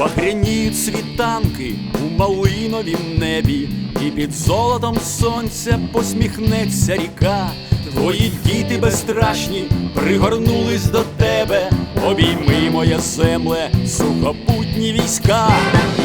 Багряніють світанки у малиновім небі, і під золотом сонця посміхнеться ріка. Твої діти безстрашні пригорнулись до тебе, обійми моя земле, сухопутні війська,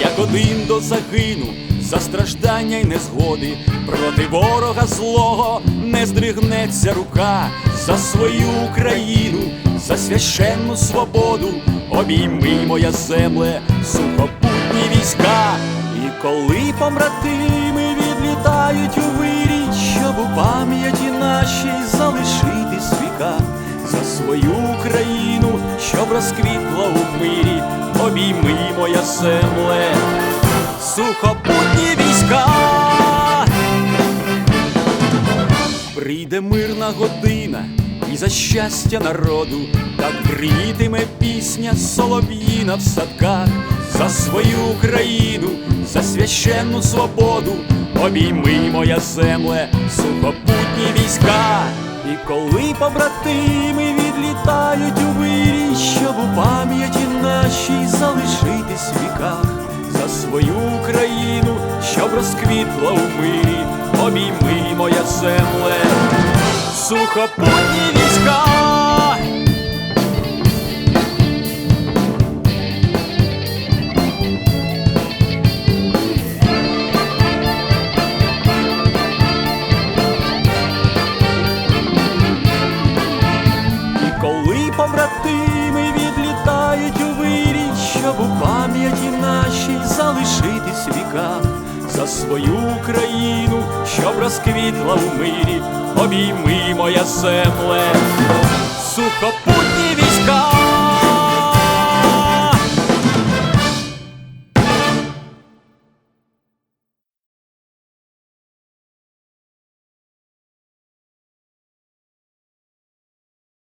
як один до загину, за страждання й незгоди, проти ворога злого не здригнеться рука. За свою Україну, за священну свободу, обійми моя земле, сухопутні війська. І коли побратими відлітають у вирій, щоб у пам'яті нашій залишитись віка, за свою Україну, щоб розквітла у мирі, обійми моя земле, сухопутні війська. Прийде мирна година, за щастя народу так грітиме пісня солов'їна в садках, за свою Україну, за священну свободу, обійми моя земле, сухопутні війська. І коли побратими відлітають у вирій, щоб у пам'яті нашій залишитись віках, за свою Україну, щоб розквітла у мирі, обійми моя земле, сухопутні війська. І коли побратими за свою країну, щоб розквітла в мирі, обійми моя земле, сухопутні війська.